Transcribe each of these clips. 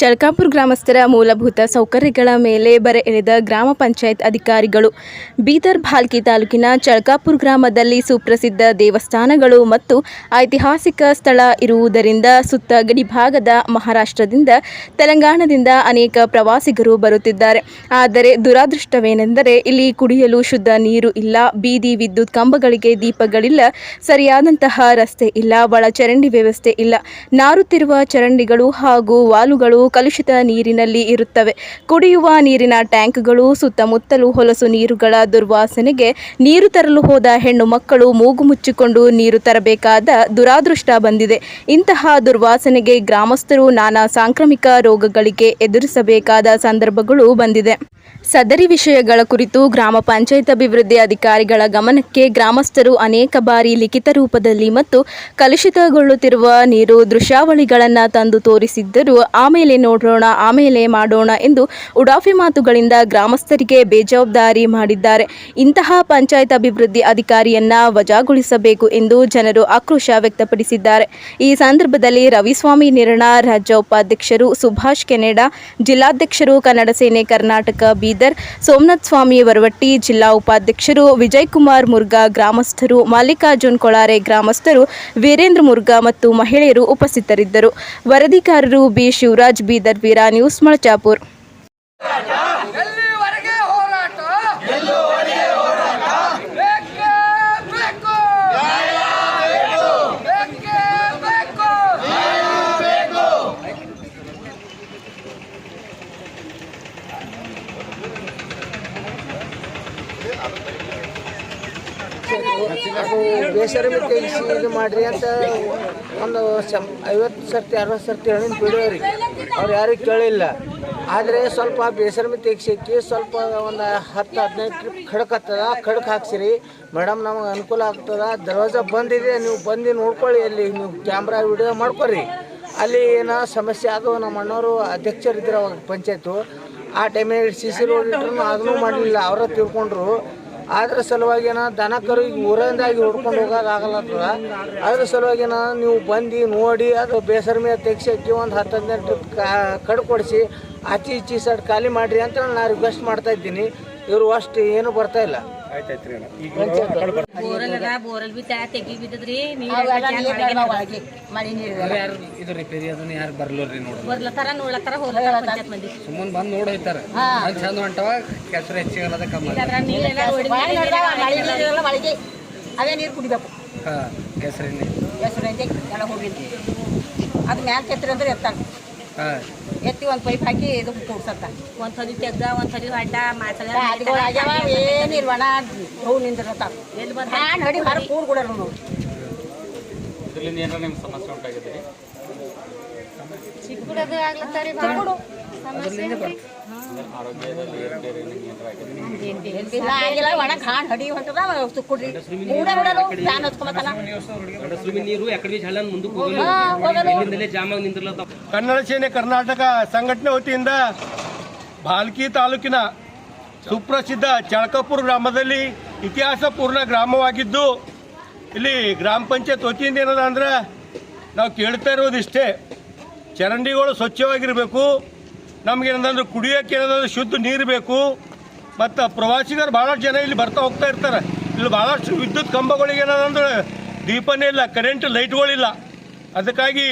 ಚಳಕಾಪುರ ಗ್ರಾಮಸ್ಥರ ಮೂಲಭೂತ ಸೌಕರ್ಯಗಳ ಮೇಲೆ ಬರೆ ಎಳೆದ ಗ್ರಾಮ ಪಂಚಾಯತ್ ಅಧಿಕಾರಿಗಳು. ಬೀದರ್ ಭಾಲ್ಕಿ ತಾಲೂಕಿನ ಚಳಕಾಪುರ ಗ್ರಾಮದಲ್ಲಿ ಸುಪ್ರಸಿದ್ಧ ದೇವಸ್ಥಾನಗಳು ಮತ್ತು ಐತಿಹಾಸಿಕ ಸ್ಥಳ ಇರುವುದರಿಂದ ಸುತ್ತ ಗಡಿಭಾಗದ ಮಹಾರಾಷ್ಟ್ರದಿಂದ ತೆಲಂಗಾಣದಿಂದ ಅನೇಕ ಪ್ರವಾಸಿಗರು ಬರುತ್ತಿದ್ದಾರೆ. ಆದರೆ ದುರಾದೃಷ್ಟವೇನೆಂದರೆ ಇಲ್ಲಿ ಕುಡಿಯಲು ಶುದ್ಧ ನೀರು ಇಲ್ಲ, ಬೀದಿ ವಿದ್ಯುತ್ ಕಂಬಗಳಿಗೆ ದೀಪಗಳಿಲ್ಲ, ಸರಿಯಾದಂತಹ ರಸ್ತೆ ಇಲ್ಲ ಒಳಚರಂಡಿ ವ್ಯವಸ್ಥೆ ಇಲ್ಲ. ನಾರುತ್ತಿರುವ ಚರಂಡಿಗಳು ಹಾಗೂ ವಾಲುಗಳು ಕಲುಷಿತ ನೀರಿನಲ್ಲಿ ಇರುತ್ತವೆ. ಕುಡಿಯುವ ನೀರಿನ ಟ್ಯಾಂಕ್ಗಳು, ಸುತ್ತಮುತ್ತಲು ಹೊಲಸು ನೀರುಗಳ ದುರ್ವಾಸನೆಗೆ ನೀರು ತರಲು ಹೋದ ಹೆಣ್ಣು ಮಕ್ಕಳು ಮೂಗು ಮುಚ್ಚಿಕೊಂಡು ನೀರು ತರಬೇಕಾದ ದುರಾದೃಷ್ಟ ಬಂದಿದೆ. ಇಂತಹ ದುರ್ವಾಸನೆಗೆ ಗ್ರಾಮಸ್ಥರು ನಾನಾ ಸಾಂಕ್ರಾಮಿಕ ರೋಗಗಳಿಗೆ ಎದುರಿಸಬೇಕಾದ ಸಂದರ್ಭಗಳು ಬಂದಿದೆ. ಸದರಿ ವಿಷಯಗಳ ಕುರಿತು ಗ್ರಾಮ ಪಂಚಾಯತ್ ಅಭಿವೃದ್ಧಿ ಅಧಿಕಾರಿಗಳ ಗಮನಕ್ಕೆ ಗ್ರಾಮಸ್ಥರು ಅನೇಕ ಬಾರಿ ಲಿಖಿತ ರೂಪದಲ್ಲಿ ಮತ್ತು ಕಲುಷಿತಗೊಳ್ಳುತ್ತಿರುವ ನೀರು ದೃಶ್ಯಾವಳಿಗಳನ್ನು ತಂದು ತೋರಿಸಿದ್ದರೂ. ಆಮೇಲೆ ನೋಡೋಣ ಆಮೇಲೆ ಮಾಡೋಣ ಎಂದು ಉಡಾಫಿ ಮಾತುಗಳಿಂದ ಗ್ರಾಮಸ್ಥರಿಗೆ ಬೇಜವಾಬ್ದಾರಿ ಮಾಡಿದ್ದಾರೆ. ಇಂತಹ ಪಂಚಾಯತ್ ಅಭಿವೃದ್ಧಿ ಅಧಿಕಾರಿಯನ್ನ ವಜಾಗೊಳಿಸಬೇಕು ಎಂದು ಜನರು ಆಕ್ರೋಶ ವ್ಯಕ್ತಪಡಿಸಿದ್ದಾರೆ. ಈ ಸಂದರ್ಭದಲ್ಲಿ ರವಿಸ್ವಾಮಿ ನಿರ್ಣಾ, ರಾಜ್ಯ ಉಪಾಧ್ಯಕ್ಷರು ಸುಭಾಷ್ ಕೆನೆಡಾ, ಜಿಲ್ಲಾಧ್ಯಕ್ಷರು ಕನ್ನಡ ಸೇನೆ ಕರ್ನಾಟಕ, ಬೀದರ್, ಸೋಮನಾಥ್ ಸ್ವಾಮಿ ವರವಟ್ಟಿ, ಜಿಲ್ಲಾ ಉಪಾಧ್ಯಕ್ಷರು ವಿಜಯ್ ಕುಮಾರ್ ಮುರ್ಗಾ, ಗ್ರಾಮಸ್ಥರು ಮಲ್ಲಿಕಾರ್ಜುನ್ ಕೊಳಾರೆ, ಗ್ರಾಮಸ್ಥರು ವೀರೇಂದ್ರ ಮುರ್ಗಾ ಮತ್ತು ಮಹಿಳೆಯರು ಉಪಸ್ಥಿತರಿದ್ದರು. ವರದಿಗಾರರು ಬಿ. ಶಿವರಾಜ್ ಬೀದರ್ ವೀರಾ ನ್ಯೂಸ್ ಮಳಚಾಪುರ್. ಎಲ್ಲಿವರೆಗೆ ಹೋರಾಟ? ಬೇಕೇ ಬೇಕು. ಬೇಕೇ ಬೇಕು. ಅದು ಬೇಸರ ಬಗ್ಗೆ ಇದು ಮಾಡ್ರಿ ಅಂತ ಒಂದು ಐವತ್ತು ಸರ್ತಿ ಅರವತ್ತು ಸರ್ತಿ ಹೇಳಿನ ಬಿಡೋರಿ ಅವ್ರು ಯಾರು ಕೇಳಿಲ್ಲ. ಆದರೆ ಸ್ವಲ್ಪ ಬೇಸರ ತೆಗ್ಸಿಕ್ಕಿ ಸ್ವಲ್ಪ ಒಂದು ಹತ್ತು ಹದಿನೈದು ಟ್ರಿಪ್ ಖಡಕ್ ಹತ್ತದ, ಖಡಕ್ ಹಾಕ್ಸಿರಿ. ಮೇಡಮ್ ನಮಗೆ ಅನುಕೂಲ ಆಗ್ತದ. ದರ್ವಾಜ ಬಂದಿದೆ, ನೀವು ಬಂದು ನೋಡ್ಕೊಳ್ಳಿ, ಅಲ್ಲಿ ನೀವು ಕ್ಯಾಮ್ರಾ ವಿಡಿಯೋ ಮಾಡ್ಕೊರಿ. ಅಲ್ಲಿ ಏನೋ ಸಮಸ್ಯೆ ಆಗೋ ನಮ್ಮ ಅಣ್ಣವರು ಅಧ್ಯಕ್ಷರಿದ್ರು ಅವಾಗ ಪಂಚಾಯತು. ಆ ಟೈಮಿಗೆ ಸಿ ಸಿ ರೋಡ್ ಇಟ್ರು ಅದನ್ನೂ ಮಾಡಲಿಲ್ಲ, ಅವರ ತಿಳ್ಕೊಂಡ್ರು. ಅದ್ರ ಸಲುವಾಗಿ ಏನ ದನ ಕರು ಈಗ ಊರಿಂದಾಗಿ ಹುಡ್ಕೊಂಡು ಹೋಗೋದಾಗಲ್ಲತ್ತದ ಅದ್ರ ಸಲುವಾಗಿ ಏನ ನೀವು ಬಂದು ನೋಡಿ ಅದು ಬೇಸರ ಮೇಲೆ ತೆಗ್ಸಕ್ಕೆ ಒಂದು ಹತ್ತು ಹದಿನೈದು ಟ್ರಿಪ್ ಕಡ್ ಕೊಡಿಸಿ ಆಚೆ ಈಚೆ ಖಾಲಿ ಮಾಡಿರಿ ಅಂತ ನಾನು ರಿಕ್ವೆಸ್ಟ್ ಮಾಡ್ತಾ ಇದ್ದೀನಿ. ಇವರು ಅಷ್ಟು ಏನು ಇಲ್ಲ. ಬೋರಲ್ ಅದ ಬೋರಲ್ ಬಿ ತ್ಯಾ ತೆಗಿ ಬಿದ್ದದ್ರಿ ಇದು ರಿಪೇರಿ ಅದನ್ನ ಯಾರು ಬರ್ಲೋರಿ ನೋಡ್ರಿ ಬರ್ಲತ್ತಾರ ನೋಡ್ಲತ್ತಾರ ಹೋಗ್ಲತ್ತಾರ ಪಂಚಾಯತ್ ಮಂದಿ. ಸುಮ್ಮನೆ ಬಂದು ನೋಡಿ ಹೋಯ್ತಾರ. ಚಂದ ಹೊಂಟವ ಕೆಸರು ಹೆಚ್ಚಿಗಲ್ಲದ ಕಮ್ಮಿ ನೋಡಿ ಅವೇ ನೀರು ಕುಡಿಬೇಕು. ಹಾ ಕೆಸರಿನ ಎಲ್ಲ ಅದು ಮ್ಯಾಲ ಕೆತ್ತರಿ ಅಂದ್ರೆ ಎತ್ತಾನ ಹಾ. ಎತ್ತಿ ಒಂದು ಪೈಪ್ ಹಾಕಿ ಇದು ಕೂಡ್ಸತ್ತ ಒಂದ್ ಸರಿ ತೆಗ್ದ ಒಂದು ಸರಿ ಅಡ್ಡ ಹೂ ಚಿಕ್ಕುಡದು ಆಗ್ಲತ್ತಾರಿ ಚಿಕ್ಕುಡು. ಇಲ್ಲ ಆಗಿಲ್ಲ ಒಣ ಹಡಿ ಹೊಂಟದ ಸುಕ್ಕುಡ್ರಿ ಬಿಡಲು ಫ್ಯಾನ್ ಕನ್ನಡ ಸೇನೆ ಕರ್ನಾಟಕ ಸಂಘಟನೆ ವತಿಯಿಂದ ಭಾಲ್ಕಿ ತಾಲೂಕಿನ ಸುಪ್ರಸಿದ್ಧ ಚಳಕಪುರ ಗ್ರಾಮದಲ್ಲಿ ಇತಿಹಾಸ ಪೂರ್ಣ ಗ್ರಾಮವಾಗಿದ್ದು ಇಲ್ಲಿ ಗ್ರಾಮ ಪಂಚಾಯತ್ ವತಿಯಿಂದ ಏನದ ಅಂದ್ರೆ ನಾವು ಕೇಳ್ತಾ ಇರೋದಿಷ್ಟೇ ಚರಂಡಿಗಳು ಸ್ವಚ್ಛವಾಗಿರಬೇಕು. ಏನಂದ್ರೆ ಕುಡಿಯೋಕೆ ಏನಂದ್ರೆ ಶುದ್ಧ ನೀರು ಬೇಕು. ಮತ್ತು ಪ್ರವಾಸಿಗರು ಭಾಳಷ್ಟು ಜನ ಇಲ್ಲಿ ಬರ್ತಾ ಹೋಗ್ತಾ ಇರ್ತಾರೆ. ಇಲ್ಲಿ ಭಾಳಷ್ಟು ವಿದ್ಯುತ್ ಕಂಬಗಳಿಗೆ ಏನಂದ್ರೆ ದೀಪನೇ ಇಲ್ಲ ಕರೆಂಟ್ ಲೈಟ್ಗಳಿಲ್ಲ ಅದಕ್ಕಾಗಿ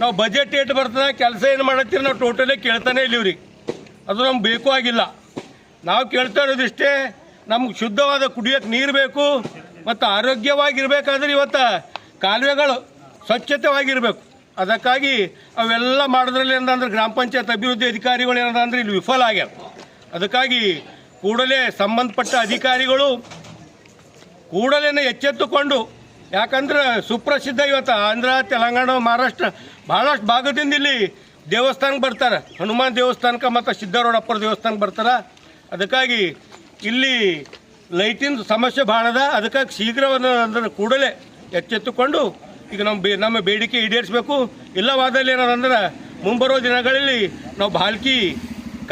ನಾವು ಬಜೆಟ್ ಏಟ್ ಬರ್ತದೆ, ಕೆಲಸ ಏನು ಮಾಡತ್ತೀರಿ ನಾವು ಟೋಟಲಿ ಕೇಳ್ತಾನೆ ಇಲ್ಲ ಇವ್ರಿಗೆ. ಅದು ನಮ್ಗೆ ಬೇಕು ಆಗಿಲ್ಲ. ನಾವು ಕೇಳ್ತಾ ಇರೋದಿಷ್ಟೇ, ನಮ್ಗೆ ಶುದ್ಧವಾದ ಕುಡಿಯೋಕೆ ನೀರು ಬೇಕು, ಮತ್ತು ಆರೋಗ್ಯವಾಗಿರಬೇಕಾದ್ರೆ ಇವತ್ತು ಕಾಲುವೆಗಳು ಸ್ವಚ್ಛತೆವಾಗಿರಬೇಕು. ಅದಕ್ಕಾಗಿ ಅವೆಲ್ಲ ಮಾಡೋದ್ರಲ್ಲಿ ಏನಂದ್ರೆ ಗ್ರಾಮ ಪಂಚಾಯತ್ ಅಭಿವೃದ್ಧಿ ಅಧಿಕಾರಿಗಳು ಏನಂದ್ರೆ ಇಲ್ಲಿ ವಿಫಲ ಆಗ್ಯಾವ ಅದಕ್ಕಾಗಿ ಕೂಡಲೇ ಸಂಬಂಧಪಟ್ಟ ಅಧಿಕಾರಿಗಳು ಕೂಡಲೇ ಎಚ್ಚೆತ್ತುಕೊಂಡು, ಯಾಕಂದ್ರೆ ಸುಪ್ರಸಿದ್ಧ ಇವತ್ತು ಆಂಧ್ರ, ತೆಲಂಗಾಣ, ಮಹಾರಾಷ್ಟ್ರ ಭಾಳಷ್ಟು ಭಾಗದಿಂದ ಇಲ್ಲಿ ದೇವಸ್ಥಾನಕ್ಕೆ ಬರ್ತಾರೆ. ಹನುಮಾನ್ ದೇವಸ್ಥಾನಕ್ಕೆ ಮತ್ತು ಸಿದ್ಧಾರೂಢಪ್ಪರ ದೇವಸ್ಥಾನಕ್ಕೆ ಬರ್ತಾರೆ. ಅದಕ್ಕಾಗಿ ಇಲ್ಲಿ ಲೈಟಿನ ಸಮಸ್ಯೆ ಭಾಳ ಅದ. ಅದಕ್ಕಾಗಿ ಶೀಘ್ರವನ್ನು ಅಂದ್ರೆ ಕೂಡಲೇ ಎಚ್ಚೆತ್ತುಕೊಂಡು, ಈಗ ನಮ್ಮ ಬೇ, ನಮ್ಮ ಬೇಡಿಕೆ ಈಡೇರಿಸಬೇಕು. ಇಲ್ಲವಾದಲ್ಲಿ ಏನಾರಂದ್ರೆ ಮುಂಬರುವ ದಿನಗಳಲ್ಲಿ ನಾವು ಬಾಲ್ಕಿ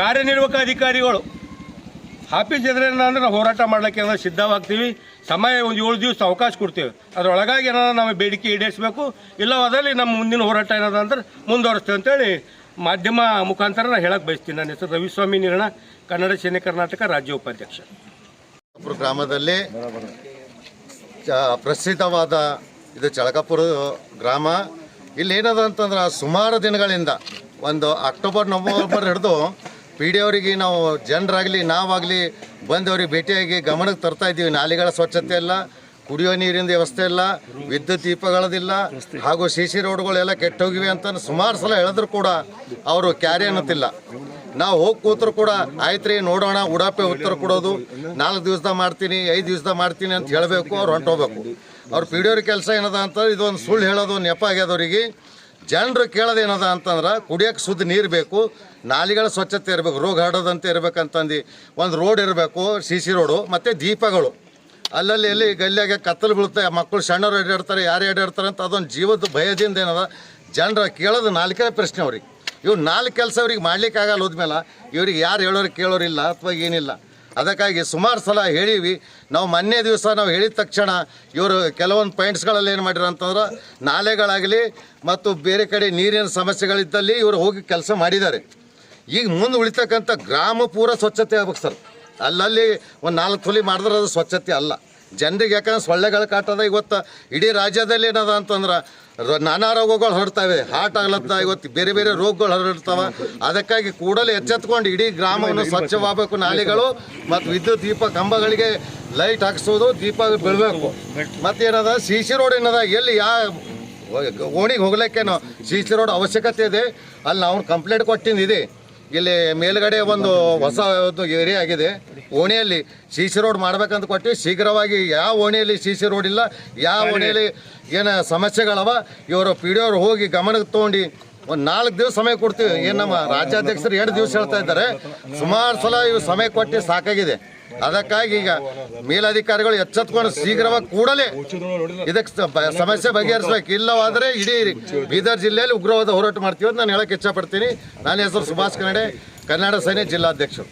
ಕಾರ್ಯನಿರ್ವಾಹಕ ಅಧಿಕಾರಿಗಳು ಆಫೀಸ್ ಎದುರೇನ ಅಂದ್ರೆ ನಾವು ಹೋರಾಟ ಮಾಡ್ಲಿಕ್ಕೆ ಏನಾದ್ರು ಸಿದ್ಧವಾಗ್ತೀವಿ. ಸಮಯ ಒಂದು ಏಳು ದಿವಸ ಅವಕಾಶ ಕೊಡ್ತೀವಿ. ಅದರೊಳಗಾಗಿ ಏನಾದ್ರು ನಾವು ಬೇಡಿಕೆ ಈಡೇರಿಸಬೇಕು. ಇಲ್ಲವಾದಲ್ಲಿ ನಮ್ಮ ಮುಂದಿನ ಹೋರಾಟ ಏನದ ಅಂದ್ರೆ ಮುಂದುವರಿಸ್ತೇವೆ ಅಂತೇಳಿ ಮಾಧ್ಯಮ ಮುಖಾಂತರ ನಾನು ಹೇಳಕ್ಕೆ ಬಯಸ್ತೀನಿ. ನನ್ನ ಹೆಸರು ರವಿಸ್ವಾಮಿ ನಿರ್ಣ, ಕನ್ನಡ ಸೇನೆ ಕರ್ನಾಟಕ ರಾಜ್ಯ ಉಪಾಧ್ಯಕ್ಷ. ಗ್ರಾಮದಲ್ಲಿ ಪ್ರಸಿದ್ಧವಾದ ಇದು ಚಳಕಪುರ ಗ್ರಾಮ. ಇಲ್ಲಿ ಏನದ ಅಂತಂದ್ರೆ ಸುಮಾರು ದಿನಗಳಿಂದ ಒಂದು ಅಕ್ಟೋಬರ್, ನವಂಬರ್ ಹಿಡಿದು ಪಿ ಡಿ ಅವರಿಗೆ ನಾವು ಜನರಾಗಲಿ, ನಾವಾಗಲಿ ಬಂದವ್ರಿಗೆ ಭೇಟಿಯಾಗಿ ಗಮನಕ್ಕೆ ತರ್ತಾ ಇದ್ದೀವಿ. ನಾಲೆಗಳ ಸ್ವಚ್ಛತೆ ಇಲ್ಲ, ಕುಡಿಯೋ ನೀರಿನ ವ್ಯವಸ್ಥೆ ಇಲ್ಲ, ವಿದ್ಯುತ್ ದೀಪಗಳದಿಲ್ಲ, ಹಾಗೂ ಸಿ ಸಿ ರೋಡ್ಗಳೆಲ್ಲ ಕೆಟ್ಟೋಗಿವೆ ಅಂತ ಸುಮಾರು ಸಲ ಹೇಳಿದ್ರು ಕೂಡ ಅವರು ಕ್ಯಾರಿ ಅನ್ನತ್ತಿಲ್ಲ. ನಾವು ಹೋಗಿ ಕೂತರು ಕೂಡ ಆಯ್ತು ನೋಡೋಣ, ಉಡಾಪೆ ಉತ್ತರ ಕೊಡೋದು, ನಾಲ್ಕು ದಿವಸದಾಗ ಮಾಡ್ತೀನಿ, ಐದು ದಿವಸದಾಗ ಮಾಡ್ತೀನಿ ಅಂತ ಹೇಳಬೇಕು, ಅವ್ರು ಹೊಂಟೋಗ್ಬೇಕು. ಅವ್ರು ಪಿ ಡಿ ಅವ್ರ ಕೆಲಸ ಏನದ ಅಂತ ಇದೊಂದು ಸುಳ್ಳು ಹೇಳೋದು ನೆಪ ಆಗ್ಯದವ್ರಿಗೆ ಜನರು ಕೇಳೋದೇನದ ಅಂತಂದ್ರೆ, ಕುಡಿಯೋಕೆ ಶುದ್ಧ ನೀರು ಬೇಕು ನಾಲಿಗಳ ಸ್ವಚ್ಛತೆ ಇರಬೇಕು, ರೋಗ ಹರಡದಂತೆ ಇರಬೇಕಂತಂದು ಒಂದು ರೋಡ್ ಇರಬೇಕು, ಸಿ ಸಿ ರೋಡು, ಮತ್ತು ದೀಪಗಳು. ಅಲ್ಲಲ್ಲಿ ಎಲ್ಲಿ ಗಲ್ಲಿಯಾಗೆ ಕತ್ತಲು ಬೀಳುತ್ತೆ ಮಕ್ಕಳು ಸಣ್ಣವರು ಎಡಾಡ್ತಾರೆ ಯಾರು ಎಡಾಡ್ತಾರೆ ಅಂತ ಅದೊಂದು ಜೀವದ ಭಯದಿಂದ ಏನದ, ಜನರ ಕೇಳೋದು ನಾಲ್ಕೇ ಪ್ರಶ್ನೆ ಅವ್ರಿಗೆ. ಇವ್ರು ನಾಲ್ಕು ಕೆಲಸ ಅವ್ರಿಗೆ ಮಾಡಲಿಕ್ಕಾಗಲ್ಲ ಹೋದ್ಮೇಲೆ, ಇವ್ರಿಗೆ ಯಾರು ಹೇಳೋರು ಕೇಳೋರಿಲ್ಲ ಅಥವಾ ಏನಿಲ್ಲ. ಅದಕ್ಕಾಗಿ ಸುಮಾರು ಸಲ ಹೇಳೀವಿ, ನಾವು ಮೊನ್ನೆ ದಿವಸ ನಾವು ಹೇಳಿದ ತಕ್ಷಣ ಇವರು ಕೆಲವೊಂದು ಪಾಯಿಂಟ್ಸ್ಗಳಲ್ಲಿ ಏನು ಮಾಡಿರ ಅಂತಂದ್ರೆ, ನಾಲೆಗಳಾಗಲಿ ಮತ್ತು ಬೇರೆ ಕಡೆ ನೀರಿನ ಸಮಸ್ಯೆಗಳಿದ್ದಲ್ಲಿ ಇವರು ಹೋಗಿ ಕೆಲಸ ಮಾಡಿದ್ದಾರೆ. ಈಗ ಮುಂದೆ ಉಳಿತಕ್ಕಂಥ ಗ್ರಾಮ ಪೂರ ಸ್ವಚ್ಛತೆ ಆಗ್ಬೇಕು ಸರ್. ಅಲ್ಲಲ್ಲಿ ಒಂದು ನಾಲ್ಕು ತೊಲಿ ಮಾಡಿದ್ರೆ ಅದು ಸ್ವಚ್ಛತೆ ಅಲ್ಲ. ಜನರಿಗೆ ಯಾಕಂದ್ರೆ ಸೊಳ್ಳೆಗಳ ಕಾಟದ ಇವತ್ತು. ಇಡೀ ರಾಜ್ಯದಲ್ಲಿ ಏನದ ಅಂತಂದ್ರೆ ನಾನಾ ರೋಗಗಳು ಹರಡ್ತಾವೆ. ಹಾರ್ಟ್ ಆಗ್ಲತ್ತ, ಇವತ್ತು ಬೇರೆ ಬೇರೆ ರೋಗಗಳು ಹರಡ್ತಾವ. ಅದಕ್ಕಾಗಿ ಕೂಡಲೇ ಎಚ್ಚೆತ್ಕೊಂಡು ಇಡೀ ಗ್ರಾಮವನ್ನು ಸ್ವಚ್ಛವಾಗಬೇಕು ನಾಲೆಗಳು ಮತ್ತು ವಿದ್ಯುತ್, ದೀಪ, ಕಂಬಗಳಿಗೆ ಲೈಟ್ ಹಾಕ್ಸೋದು, ದೀಪ ಬೀಳಬೇಕು. ಮತ್ತೇನದ ಸಿ ಸಿ ರೋಡ್ ಏನದ? ಎಲ್ಲಿ ಯಾ ಓಣಿಗೆ ಹೋಗ್ಲಿಕ್ಕೇನೋ ಸಿ ಸಿ ರೋಡ್ ಅವಶ್ಯಕತೆ ಇದೆ. ಅಲ್ಲಿ ನಾವು ಕಂಪ್ಲೇಂಟ್ ಕೊಟ್ಟಿದ್ದು. ಇಲ್ಲಿ ಮೇಲ್ಗಡೆ ಒಂದು ಹೊಸ ಒಂದು ಏರಿಯಾ ಆಗಿದೆ. ಓಣಿಯಲ್ಲಿ ಸಿ ಸಿ ರೋಡ್ ಮಾಡ್ಬೇಕಂತ ಕೊಟ್ಟು ಶೀಘ್ರವಾಗಿ ಯಾವ ಓಣಿಯಲ್ಲಿ ಸಿ ಸಿ ರೋಡ್ ಇಲ್ಲ ಯಾವ ಓಣಿಯಲ್ಲಿ ಏನು ಸಮಸ್ಯೆಗಳವ ಇವರು ಪಿ ಡಿ ಅವ್ರು ಹೋಗಿ ಗಮನಕ್ಕೆ ತೊಗೊಂಡು ಒಂದು ನಾಲ್ಕು ದಿವಸ ಸಮಯ ಕೊಡ್ತೀವಿ. ಏನು ನಮ್ಮ ರಾಜ್ಯಾಧ್ಯಕ್ಷರು ಎರಡು ದಿವಸ ಹೇಳ್ತಾ ಇದ್ದಾರೆ. ಸುಮಾರು ಸಲ ಇವು ಸಮಯ ಕೊಟ್ಟು ಸಾಕಾಗಿದೆ. ಅದಕ್ಕಾಗಿ ಈಗ ಮೇಲಧಿಕಾರಿಗಳು ಎಚ್ಚೆತ್ಕೊಂಡು ಶೀಘ್ರವಾಗಿ ಕೂಡಲೇ ಇದಕ್ಕೆ ಸಮಸ್ಯೆ ಬಗೆಹರಿಸಬೇಕು. ಇಲ್ಲವಾದರೆ ಇಡೀ ಬೀದರ್ ಜಿಲ್ಲೆಯಲ್ಲಿ ಉಗ್ರವಾದ ಹೋರಾಟ ಮಾಡ್ತೀವಿ ಅಂತ ನಾನು ಹೇಳಕ್ಕೆ ಇಚ್ಛಪಡ್ತೀನಿ. ನನ್ನ ಹೆಸರು ಸುಭಾಷ್ ಕನ್ನಡೆ ಕನ್ನಡ ಸೈನ್ಯ ಜಿಲ್ಲಾಧ್ಯಕ್ಷರು.